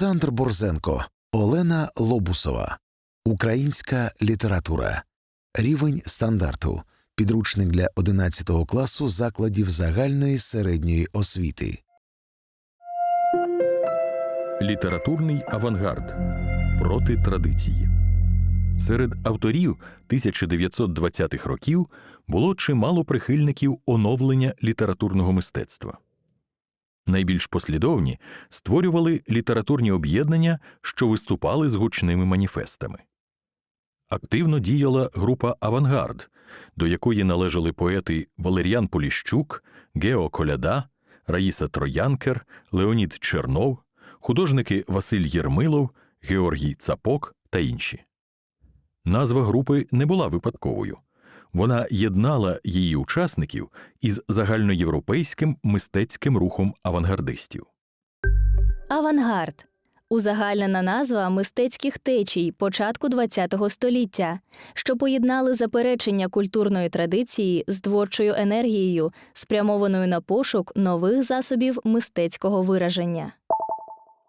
Олександр Борзенко, Олена Лобусова. Українська література. Рівень стандарту. Підручник для 11 класу закладів загальної середньої освіти. Літературний авангард проти традиції. Серед авторів 1920-х років було чимало прихильників оновлення літературного мистецтва. Найбільш послідовні створювали літературні об'єднання, що виступали з гучними маніфестами. Активно діяла група Авангард, до якої належали поети Валеріан Поліщук, Гео Коляда, Раїса Троянкер, Леонід Чернов, художники Василь Єрмилов, Георгій Цапок та інші. Назва групи не була випадковою. Вона єднала її учасників із загальноєвропейським мистецьким рухом авангардистів. Авангард узагальнена назва мистецьких течій початку ХХ століття, що поєднали заперечення культурної традиції з творчою енергією, спрямованою на пошук нових засобів мистецького вираження.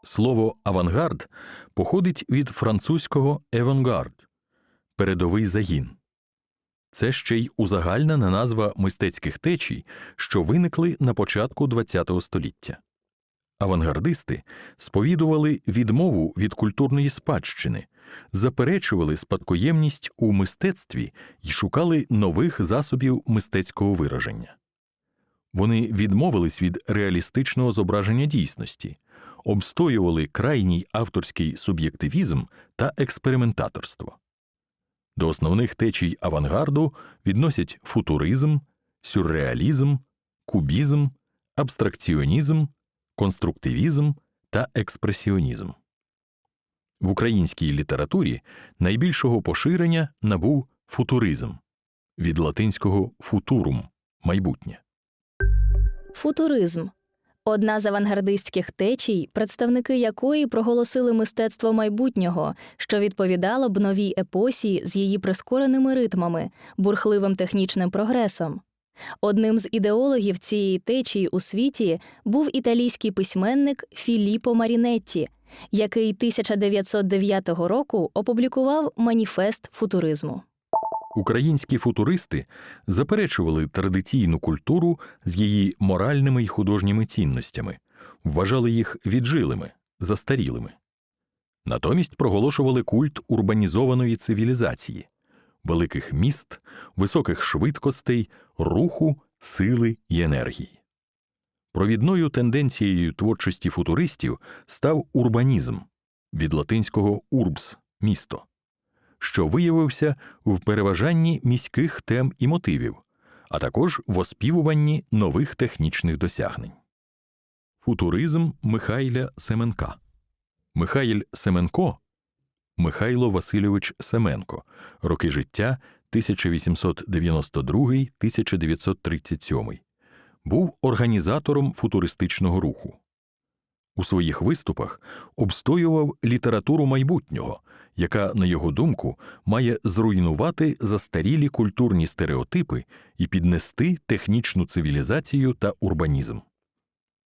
Слово авангард походить від французького «евангард» – передовий загін. Це ще й узагальнена назва мистецьких течій, що виникли на початку ХХ століття. Авангардисти сповідували відмову від культурної спадщини, заперечували спадкоємність у мистецтві і шукали нових засобів мистецького вираження. Вони відмовились від реалістичного зображення дійсності, обстоювали крайній авторський суб'єктивізм та експериментаторство. До основних течій авангарду відносять футуризм, сюрреалізм, кубізм, абстракціонізм, конструктивізм та експресіонізм. В українській літературі найбільшого поширення набув футуризм від латинського футурум майбутнє. Футуризм одна з авангардистських течій, представники якої проголосили мистецтво майбутнього, що відповідало б новій епосі з її прискореними ритмами, бурхливим технічним прогресом. Одним з ідеологів цієї течії у світі був італійський письменник Філіппо Марінетті, який 1909 року опублікував маніфест футуризму. Українські футуристи заперечували традиційну культуру з її моральними й художніми цінностями, вважали їх віджилими, застарілими. Натомість проголошували культ урбанізованої цивілізації, великих міст, високих швидкостей, руху, сили й енергії. Провідною тенденцією творчості футуристів став урбанізм від латинського урбс місто що виявився в переважанні міських тем і мотивів, а також в оспівуванні нових технічних досягнень. Футуризм Михайля Семенка Михайль Семенко Михайло Васильович Семенко роки життя 1892-1937 був організатором футуристичного руху. У своїх виступах обстоював літературу майбутнього, яка, на його думку, має зруйнувати застарілі культурні стереотипи і піднести технічну цивілізацію та урбанізм.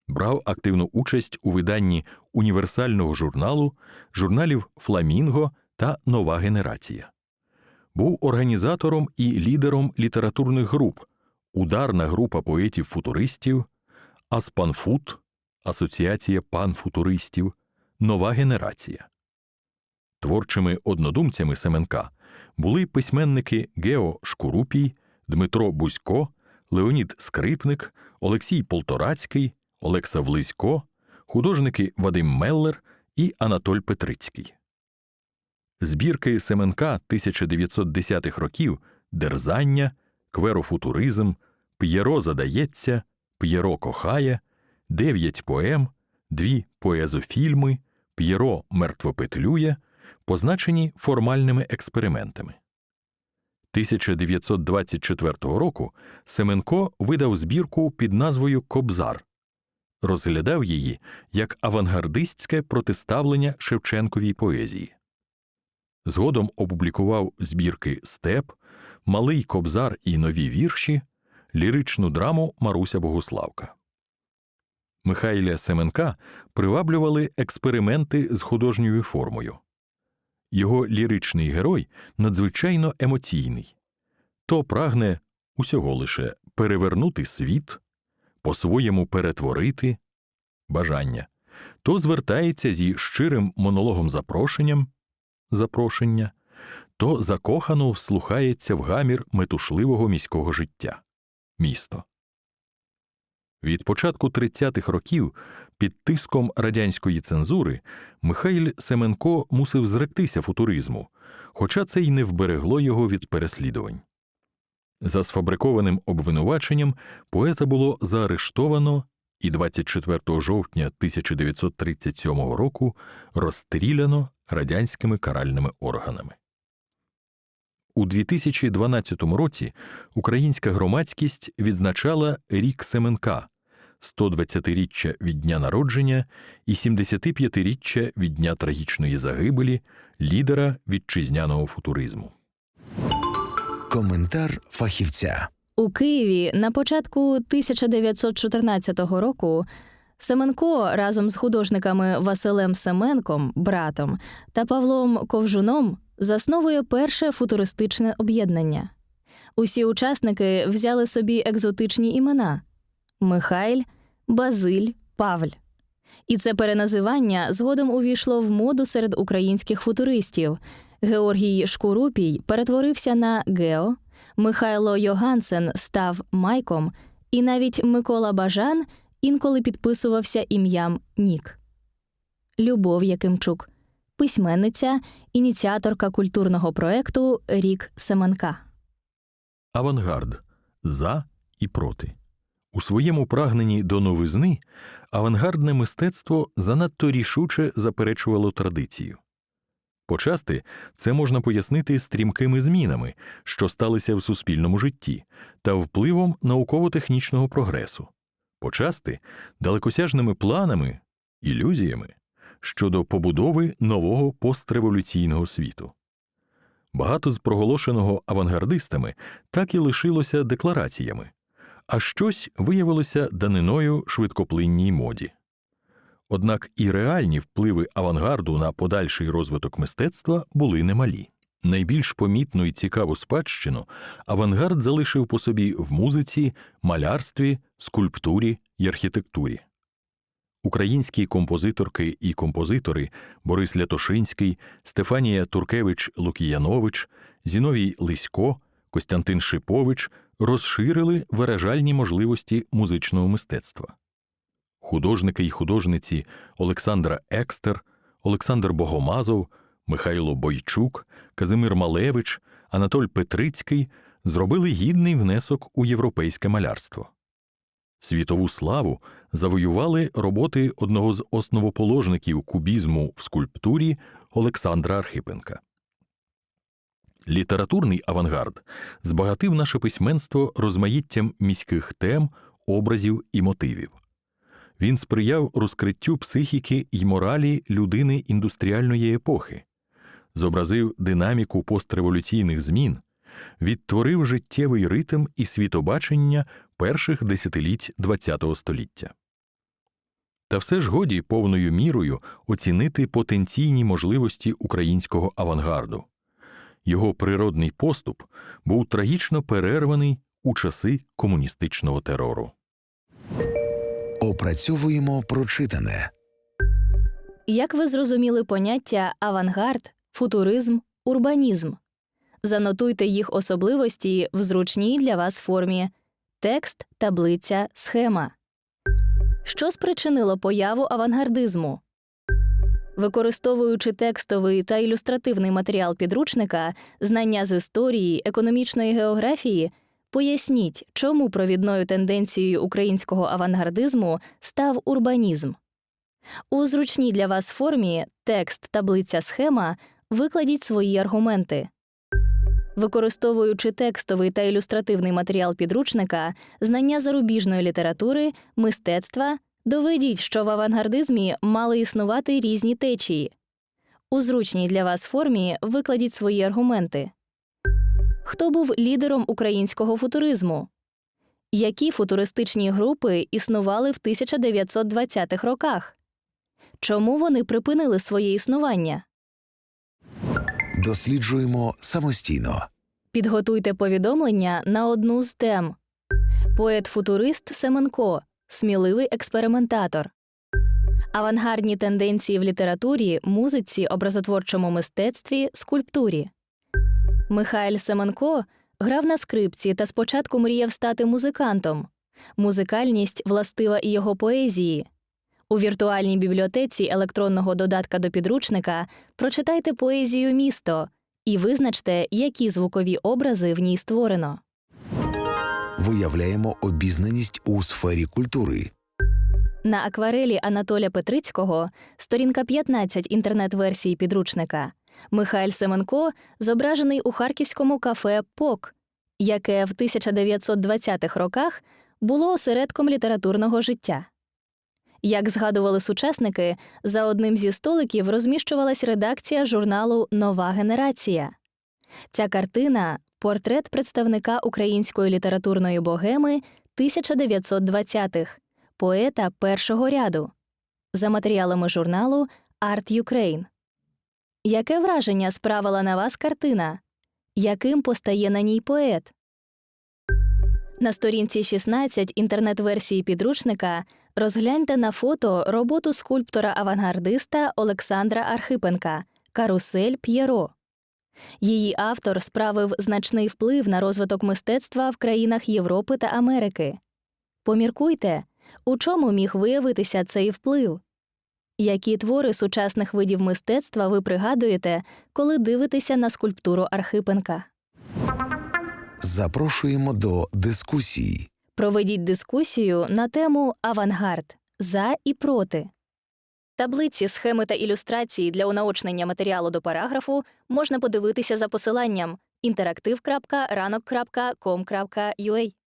Брав активну участь у виданні універсального журналу, журналів Фламінго та Нова генерація. Був організатором і лідером літературних груп, ударна група поетів-футуристів, Аспанфут, Асоціація панфутуристів, Нова генерація. Творчими однодумцями Семенка були письменники Гео Шкурупій, Дмитро Бузько, Леонід Скрипник, Олексій Полторацький, Олекса Влисько, художники Вадим Меллер і Анатоль Петрицький. Збірки Семенка 1910-х років Дерзання, Кверофутуризм, П'єро задається, П'єро кохає, Дев'ять поем, дві поезофільми, П'єро мертвопетлює позначені формальними експериментами. 1924 року Семенко видав збірку під назвою Кобзар, розглядав її як авангардистське протиставлення Шевченковій поезії. Згодом опублікував збірки Степ, Малий Кобзар і нові вірші, ліричну драму Маруся Богуславка. Михайля Семенка приваблювали експерименти з художньою формою. Його ліричний герой надзвичайно емоційний, то прагне усього лише перевернути світ, по-своєму перетворити бажання, то звертається зі щирим монологом запрошенням запрошення, то закохано вслухається в гамір метушливого міського життя місто. Від початку 30-х років під тиском радянської цензури Михайль Семенко мусив зректися футуризму, хоча це й не вберегло його від переслідувань. За сфабрикованим обвинуваченням поета було заарештовано і 24 жовтня 1937 року розстріляно радянськими каральними органами. У 2012 році українська громадськість відзначала рік Семенка 120-річчя від дня народження і 75-річчя від дня трагічної загибелі лідера вітчизняного футуризму. Коментар фахівця. У Києві на початку 1914 року Семенко разом з художниками Василем Семенком, братом, та Павлом Ковжуном засновує перше футуристичне об'єднання. Усі учасники взяли собі екзотичні імена Михайль, Базиль, Павль. І це переназивання згодом увійшло в моду серед українських футуристів. Георгій Шкурупій перетворився на Гео, Михайло Йогансен став Майком, і навіть Микола Бажан інколи підписувався ім'ям Нік. Любов Якимчук, письменниця, ініціаторка культурного проекту Рік Семенка. Авангард за і проти. У своєму прагненні до новизни авангардне мистецтво занадто рішуче заперечувало традицію. Почасти це можна пояснити стрімкими змінами, що сталися в суспільному житті, та впливом науково-технічного прогресу, почасти далекосяжними планами, ілюзіями щодо побудови нового постреволюційного світу. Багато з проголошеного авангардистами так і лишилося деклараціями, а щось виявилося даниною швидкоплинній моді. Однак і реальні впливи авангарду на подальший розвиток мистецтва були немалі. Найбільш помітну і цікаву спадщину авангард залишив по собі в музиці, малярстві, скульптурі й архітектурі. Українські композиторки і композитори Борис Лятошинський, Стефанія Туркевич Лукіянович, Зіновій Лисько, Костянтин Шипович розширили виражальні можливості музичного мистецтва. Художники й художниці Олександра Екстер, Олександр Богомазов, Михайло Бойчук, Казимир Малевич, Анатоль Петрицький зробили гідний внесок у європейське малярство. Світову славу завоювали роботи одного з основоположників кубізму в скульптурі Олександра Архипенка. Літературний авангард збагатив наше письменство розмаїттям міських тем, образів і мотивів. Він сприяв розкриттю психіки й моралі людини індустріальної епохи, зобразив динаміку постреволюційних змін, відтворив життєвий ритм і світобачення перших десятиліть ХХ століття. Та все ж годі повною мірою оцінити потенційні можливості українського авангарду. Його природний поступ був трагічно перерваний у часи комуністичного терору. Опрацьовуємо прочитане. Як ви зрозуміли поняття авангард, футуризм, урбанізм? Занотуйте їх особливості в зручній для вас формі текст, таблиця, схема. Що спричинило появу авангардизму? Використовуючи текстовий та ілюстративний матеріал підручника, знання з історії, економічної географії, поясніть, чому провідною тенденцією українського авангардизму став урбанізм. У зручній для вас формі текст, таблиця, схема викладіть свої аргументи. Використовуючи текстовий та ілюстративний матеріал підручника, знання зарубіжної літератури, мистецтва, доведіть, що в авангардизмі мали існувати різні течії. У зручній для вас формі викладіть свої аргументи. Хто був лідером українського футуризму? Які футуристичні групи існували в 1920-х роках? Чому вони припинили своє існування? Досліджуємо самостійно. Підготуйте повідомлення на одну з тем. Поет-футурист Семенко сміливий експериментатор. Авангардні тенденції в літературі, музиці, образотворчому мистецтві, скульптурі. Михайль Семенко грав на скрипці та спочатку мріяв стати музикантом. Музикальність властива і його поезії. У віртуальній бібліотеці електронного додатка до підручника прочитайте поезію Місто і визначте, які звукові образи в ній створено. Виявляємо обізнаність у сфері культури. На акварелі Анатоля Петрицького, сторінка 15 інтернет-версії підручника, Михайль Семенко зображений у харківському кафе Пок, яке в 1920-х роках було осередком літературного життя. Як згадували сучасники, за одним зі столиків розміщувалась редакція журналу Нова генерація. Ця картина портрет представника української літературної богеми 1920-х, поета першого ряду. За матеріалами журналу Art Ukraine. Яке враження справила на вас картина? Яким постає на ній поет? На сторінці 16 інтернет-версії підручника розгляньте на фото роботу скульптора-авангардиста Олександра Архипенка Карусель П'єро. Її автор справив значний вплив на розвиток мистецтва в країнах Європи та Америки. Поміркуйте, у чому міг виявитися цей вплив? Які твори сучасних видів мистецтва ви пригадуєте, коли дивитеся на скульптуру Архипенка? Запрошуємо до дискусій. Проведіть дискусію на тему Авангард за і проти. Таблиці, схеми та ілюстрації для унаочнення матеріалу до параграфу можна подивитися за посиланням interaktiv.ranok.com.ua.